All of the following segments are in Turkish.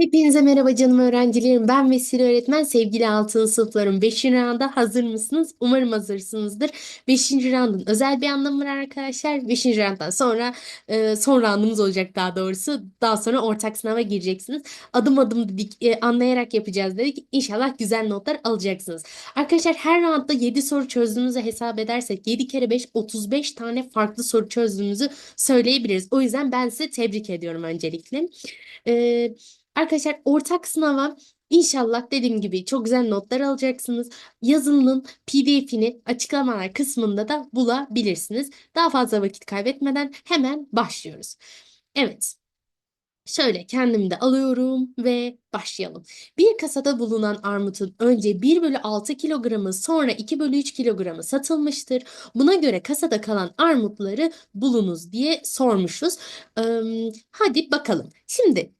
Hepinize merhaba canım öğrencilerim. Ben Vesile öğretmen. Sevgili altın sınıflarım. 5. rounda hazır mısınız? Umarım hazırsınızdır. Beşinci roundun özel bir anlamı var arkadaşlar. Beşinci rounddan sonra e, son roundumuz olacak daha doğrusu. Daha sonra ortak sınava gireceksiniz. Adım adım dedik, e, anlayarak yapacağız dedik. İnşallah güzel notlar alacaksınız. Arkadaşlar her roundda 7 soru çözdüğümüzü hesap edersek 7 kere 5 35 tane farklı soru çözdüğümüzü söyleyebiliriz. O yüzden ben sizi tebrik ediyorum öncelikle. Ee, Arkadaşlar ortak sınava inşallah dediğim gibi çok güzel notlar alacaksınız. Yazılının PDF'ini açıklamalar kısmında da bulabilirsiniz. Daha fazla vakit kaybetmeden hemen başlıyoruz. Evet. Şöyle kendimi de alıyorum ve başlayalım. Bir kasada bulunan armutun önce 1 bölü 6 kilogramı sonra 2 bölü 3 kilogramı satılmıştır. Buna göre kasada kalan armutları bulunuz diye sormuşuz. Ee, hadi bakalım. Şimdi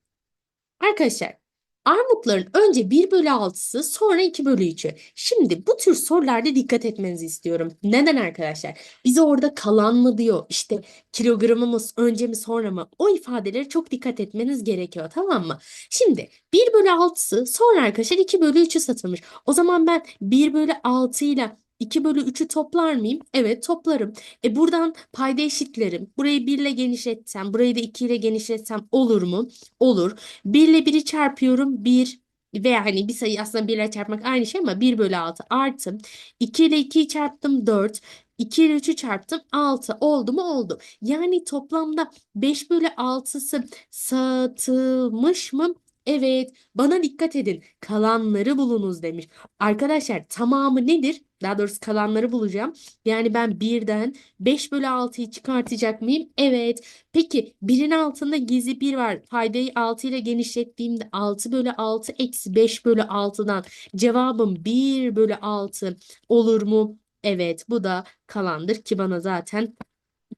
Arkadaşlar, armutların önce 1 bölü 6'sı sonra 2 bölü 3'ü. Şimdi bu tür sorularda dikkat etmenizi istiyorum. Neden arkadaşlar? Bize orada kalan mı diyor, işte kilogramımız önce mi sonra mı? O ifadelere çok dikkat etmeniz gerekiyor tamam mı? Şimdi 1 bölü 6'sı sonra arkadaşlar 2 bölü 3'ü satılmış. O zaman ben 1 bölü 6 ile 2 bölü 3'ü toplar mıyım? Evet toplarım. E buradan payda eşitlerim. Burayı 1 ile genişletsem, burayı da 2 ile genişletsem olur mu? Olur. 1 ile 1'i çarpıyorum. 1 veya hani bir sayı aslında 1 ile çarpmak aynı şey ama 1 bölü 6 artı. 2 ile 2'yi çarptım 4. 2 ile 3'ü çarptım 6. Oldu mu? Oldu. Yani toplamda 5 bölü 6'sı satılmış mı? Evet. Bana dikkat edin. Kalanları bulunuz demiş. Arkadaşlar tamamı nedir? Daha doğrusu kalanları bulacağım. Yani ben birden 5 bölü 6'yı çıkartacak mıyım? Evet. Peki birin altında gizli bir var. Faydayı 6 ile genişlettiğimde 6 bölü 6 eksi 5 bölü 6'dan cevabım 1 bölü 6 olur mu? Evet bu da kalandır ki bana zaten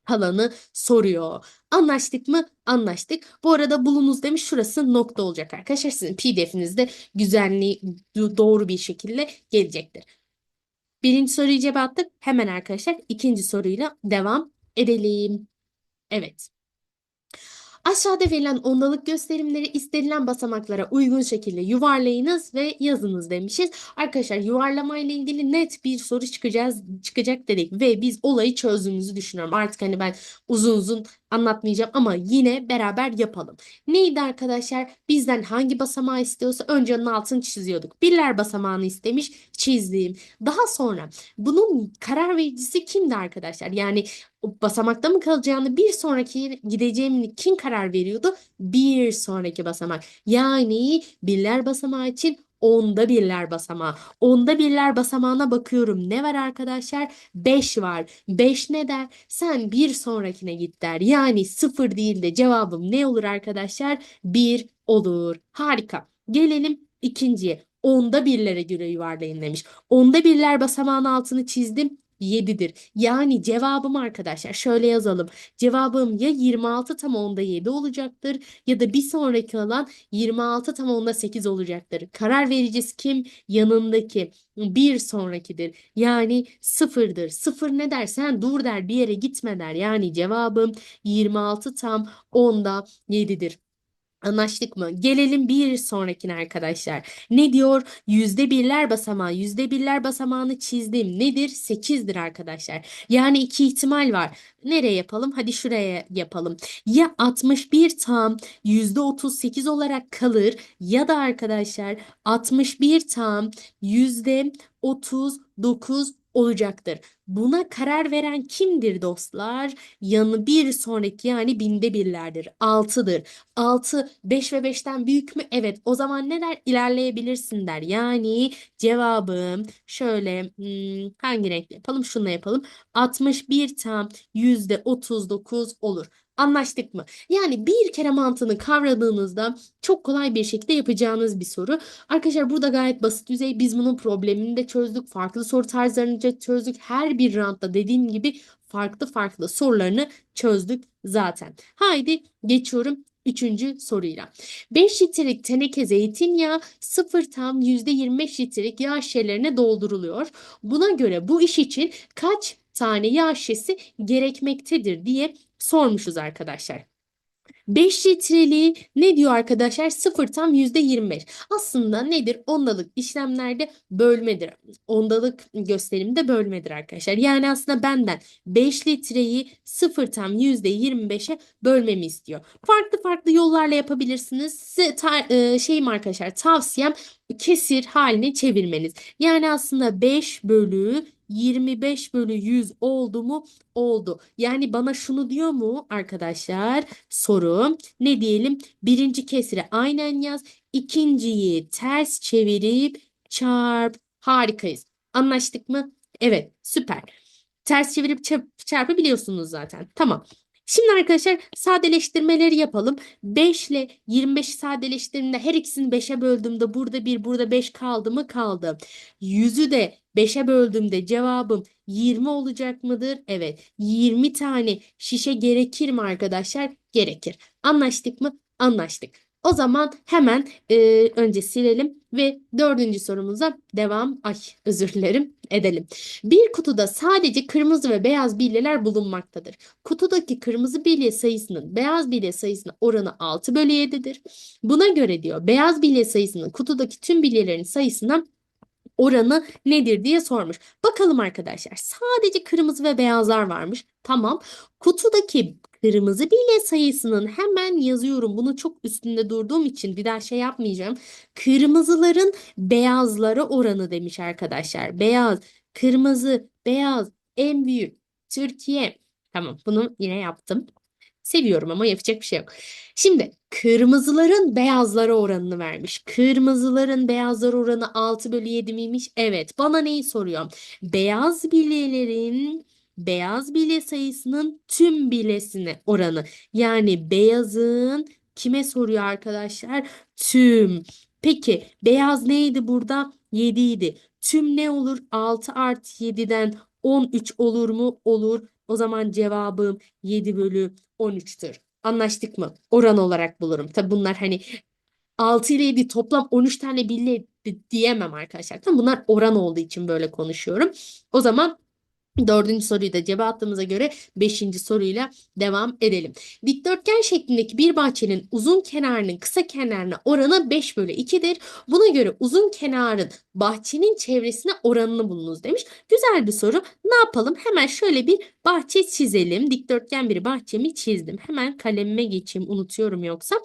kalanı soruyor. Anlaştık mı? Anlaştık. Bu arada bulunuz demiş şurası nokta olacak arkadaşlar. Sizin PDF'inizde güzelliği doğru bir şekilde gelecektir. Birinci soruyu cevaplattık. Hemen arkadaşlar ikinci soruyla devam edelim. Evet. Aşağıda verilen ondalık gösterimleri istenilen basamaklara uygun şekilde yuvarlayınız ve yazınız demişiz. Arkadaşlar yuvarlama ile ilgili net bir soru çıkacağız çıkacak dedik ve biz olayı çözdüğümüzü düşünüyorum. Artık hani ben uzun uzun anlatmayacağım ama yine beraber yapalım. Neydi arkadaşlar? Bizden hangi basamağı istiyorsa önce onun altını çiziyorduk. Birler basamağını istemiş, çizdim. Daha sonra bunun karar vericisi kimdi arkadaşlar? Yani basamakta mı kalacağını bir sonraki gideceğimi kim karar veriyordu? Bir sonraki basamak. Yani birler basamağı için onda birler basamağı. Onda birler basamağına bakıyorum. Ne var arkadaşlar? 5 var. 5 ne der? Sen bir sonrakine git der. Yani 0 değil de cevabım ne olur arkadaşlar? 1 olur. Harika. Gelelim ikinciye. Onda birlere göre yuvarlayın demiş. Onda birler basamağın altını çizdim. 7'dir. Yani cevabım arkadaşlar şöyle yazalım. Cevabım ya 26 tam onda 7 olacaktır ya da bir sonraki olan 26 tam onda 8 olacaktır. Karar vericisi kim? Yanındaki bir sonrakidir. Yani sıfırdır. Sıfır ne dersen dur der bir yere gitme der. Yani cevabım 26 tam onda 7'dir. Anlaştık mı? Gelelim bir sonrakine arkadaşlar. Ne diyor? Yüzde birler basamağı. Yüzde birler basamağını çizdim. Nedir? Sekizdir arkadaşlar. Yani iki ihtimal var. Nereye yapalım? Hadi şuraya yapalım. Ya 61 tam yüzde 38 olarak kalır ya da arkadaşlar 61 tam yüzde 39 olacaktır. Buna karar veren kimdir dostlar? Yanı bir sonraki yani binde birlerdir. 6'dır. 6 5 ve 5'ten büyük mü? Evet. O zaman ne der? İlerleyebilirsin der. Yani cevabım şöyle hmm, hangi renkle yapalım? Şununla yapalım. 61 tam %39 olur. Anlaştık mı? Yani bir kere mantığını kavradığınızda çok kolay bir şekilde yapacağınız bir soru. Arkadaşlar burada gayet basit düzey. Biz bunun problemini de çözdük. Farklı soru tarzlarını da çözdük. Her bir roundda dediğim gibi farklı farklı sorularını çözdük zaten. Haydi geçiyorum Üçüncü soruyla. 5 litrelik teneke zeytinyağı 0 tam %25 litrelik yağ şişelerine dolduruluyor. Buna göre bu iş için kaç tane yağ şişesi gerekmektedir diye sormuşuz arkadaşlar. 5 litreliği ne diyor arkadaşlar? 0 tam %25. Aslında nedir? Ondalık işlemlerde bölmedir. Ondalık gösterimde bölmedir arkadaşlar. Yani aslında benden 5 litreyi 0 tam %25'e bölmemi istiyor. Farklı farklı yollarla yapabilirsiniz. Size e, şeyim arkadaşlar tavsiyem kesir haline çevirmeniz. Yani aslında 5 bölü 25 bölü 100 oldu mu? Oldu. Yani bana şunu diyor mu arkadaşlar? Soru. Ne diyelim? Birinci kesire aynen yaz. İkinciyi ters çevirip çarp. Harikayız. Anlaştık mı? Evet, süper. Ters çevirip çarp, çarpı biliyorsunuz zaten. Tamam. Şimdi arkadaşlar sadeleştirmeleri yapalım. 5 ile 25'i sadeleştirdiğimde her ikisini 5'e böldüğümde burada 1 burada 5 kaldı mı? Kaldı. 100'ü de 5'e böldüğümde cevabım 20 olacak mıdır? Evet. 20 tane şişe gerekir mi arkadaşlar? Gerekir. Anlaştık mı? Anlaştık. O zaman hemen e, önce silelim ve dördüncü sorumuza devam. Ay özür dilerim edelim. Bir kutuda sadece kırmızı ve beyaz bilyeler bulunmaktadır. Kutudaki kırmızı bilye sayısının beyaz bilye sayısına oranı 6 bölü 7'dir. Buna göre diyor beyaz bilye sayısının kutudaki tüm bilyelerin sayısına oranı nedir diye sormuş. Bakalım arkadaşlar. Sadece kırmızı ve beyazlar varmış. Tamam. Kutudaki kırmızı bilye sayısının hemen yazıyorum. Bunu çok üstünde durduğum için bir daha şey yapmayacağım. Kırmızıların beyazlara oranı demiş arkadaşlar. Beyaz, kırmızı, beyaz en büyük Türkiye. Tamam, bunu yine yaptım. Seviyorum ama yapacak bir şey yok. Şimdi kırmızıların beyazlara oranını vermiş. Kırmızıların beyazlara oranı 6 bölü 7 miymiş? Evet. Bana neyi soruyor? Beyaz bilyelerin beyaz bilye sayısının tüm bilyesine oranı. Yani beyazın kime soruyor arkadaşlar? Tüm. Peki beyaz neydi burada? 7 idi. Tüm ne olur? 6 artı 7'den 13 olur mu? Olur. O zaman cevabım 7 bölü 13'tür. Anlaştık mı? Oran olarak bulurum. Tabi bunlar hani 6 ile 7 toplam 13 tane bilye di- diyemem arkadaşlar. Tamam bunlar oran olduğu için böyle konuşuyorum. O zaman Dördüncü soruyu da cevapladığımıza göre beşinci soruyla devam edelim. Dikdörtgen şeklindeki bir bahçenin uzun kenarının kısa kenarına oranı 5 bölü 2'dir. Buna göre uzun kenarın bahçenin çevresine oranını bulunuz demiş. Güzel bir soru. Ne yapalım? Hemen şöyle bir bahçe çizelim. Dikdörtgen bir bahçemi çizdim. Hemen kalemime geçeyim. Unutuyorum yoksa.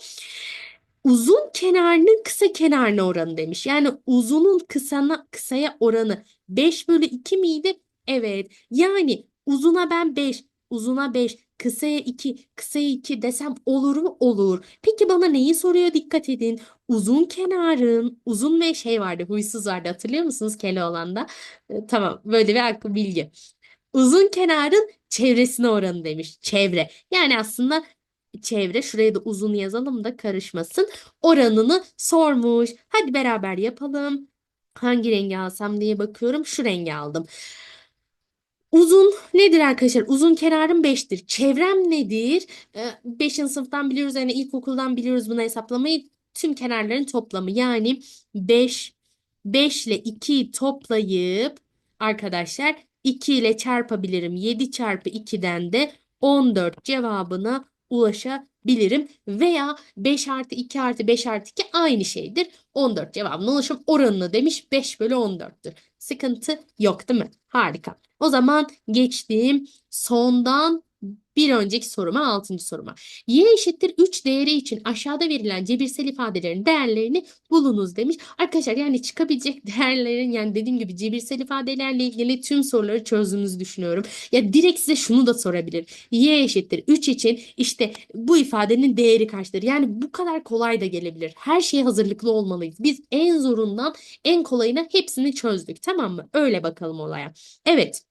Uzun kenarının kısa kenarına oranı demiş. Yani uzunun kısana, kısaya oranı 5 bölü 2 miydi? Evet. Yani uzuna ben 5, uzuna 5, kısaya 2, kısaya 2 desem olur mu? Olur. Peki bana neyi soruyor? Dikkat edin. Uzun kenarın, uzun ve şey vardı, huysuz vardı. Hatırlıyor musunuz Keloğlan'da? E, tamam, böyle bir aklı bilgi. Uzun kenarın çevresine oranı demiş. Çevre. Yani aslında çevre, şuraya da uzun yazalım da karışmasın. Oranını sormuş. Hadi beraber yapalım. Hangi rengi alsam diye bakıyorum. Şu rengi aldım. Uzun nedir arkadaşlar? Uzun kenarım 5'tir. Çevrem nedir? 5. sınıftan biliyoruz yani ilkokuldan biliyoruz bunu hesaplamayı. Tüm kenarların toplamı yani 5 5 ile 2'yi toplayıp arkadaşlar 2 ile çarpabilirim. 7 çarpı 2'den de 14 cevabına ulaşabilirim. Veya 5 artı 2 artı 5 artı 2 aynı şeydir. 14 cevabına ulaşım oranını demiş 5 bölü 14'tür. Sıkıntı yok değil mi? Harika. O zaman geçtiğim sondan bir önceki soruma, altıncı soruma. Y eşittir 3 değeri için aşağıda verilen cebirsel ifadelerin değerlerini bulunuz demiş. Arkadaşlar yani çıkabilecek değerlerin yani dediğim gibi cebirsel ifadelerle ilgili tüm soruları çözdüğünüzü düşünüyorum. Ya direkt size şunu da sorabilir. Y eşittir 3 için işte bu ifadenin değeri kaçtır? Yani bu kadar kolay da gelebilir. Her şeye hazırlıklı olmalıyız. Biz en zorundan en kolayına hepsini çözdük. Tamam mı? Öyle bakalım olaya. Evet.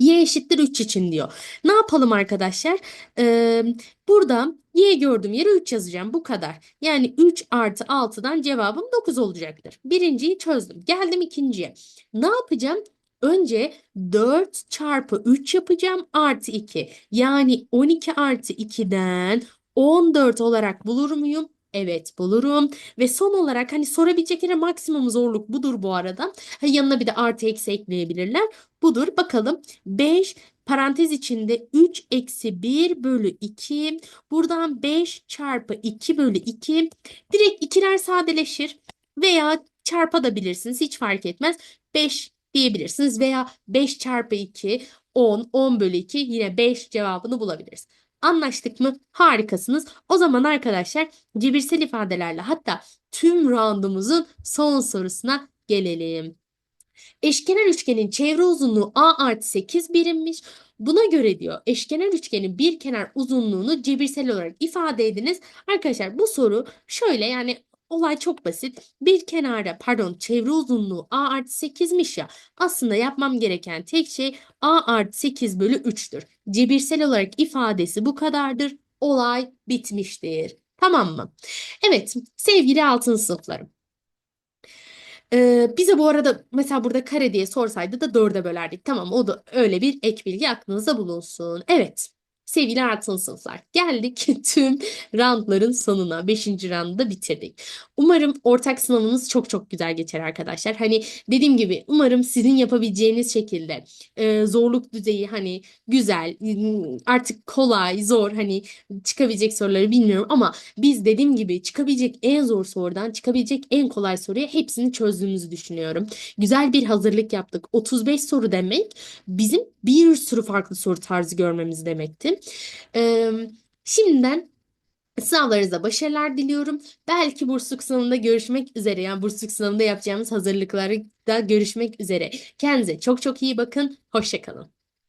Y eşittir 3 için diyor. Ne yapalım arkadaşlar? Ee, burada Y gördüğüm yere 3 yazacağım. Bu kadar. Yani 3 artı 6'dan cevabım 9 olacaktır. Birinciyi çözdüm. Geldim ikinciye. Ne yapacağım? Önce 4 çarpı 3 yapacağım artı 2. Yani 12 artı 2'den 14 olarak bulur muyum? Evet bulurum. Ve son olarak hani sorabilecekleri maksimum zorluk budur bu arada. Ha, yanına bir de artı eksi ekleyebilirler. Budur. Bakalım 5 parantez içinde 3 eksi 1 bölü 2. Buradan 5 çarpı 2 bölü 2. Direkt ikiler sadeleşir. Veya çarpabilirsiniz. Hiç fark etmez. 5 diyebilirsiniz. Veya 5 çarpı 2 10. 10 bölü 2 yine 5 cevabını bulabiliriz. Anlaştık mı? Harikasınız. O zaman arkadaşlar cebirsel ifadelerle hatta tüm roundumuzun son sorusuna gelelim. Eşkenar üçgenin çevre uzunluğu a artı 8 birimmiş. Buna göre diyor eşkenar üçgenin bir kenar uzunluğunu cebirsel olarak ifade ediniz. Arkadaşlar bu soru şöyle yani olay çok basit. Bir kenara pardon çevre uzunluğu a artı 8'miş ya. Aslında yapmam gereken tek şey a artı 8 bölü 3'tür. Cebirsel olarak ifadesi bu kadardır. Olay bitmiştir. Tamam mı? Evet sevgili altın sınıflarım. Ee, bize bu arada mesela burada kare diye sorsaydı da dörde bölerdik. Tamam o da öyle bir ek bilgi aklınızda bulunsun. Evet sevgili altın sınıflar geldik tüm roundların sonuna. Beşinci roundu da bitirdik. Umarım ortak sınavınız çok çok güzel geçer arkadaşlar. Hani dediğim gibi umarım sizin yapabileceğiniz şekilde e, zorluk düzeyi hani güzel artık kolay zor hani çıkabilecek soruları bilmiyorum ama biz dediğim gibi çıkabilecek en zor sorudan çıkabilecek en kolay soruya hepsini çözdüğümüzü düşünüyorum. Güzel bir hazırlık yaptık. 35 soru demek bizim bir sürü farklı soru tarzı görmemiz demekti. Ee, şimdiden sınavlarınızda başarılar diliyorum. Belki bursluluk sınavında görüşmek üzere. Yani bursluluk sınavında yapacağımız hazırlıklarda görüşmek üzere. Kendinize çok çok iyi bakın. Hoşça kalın.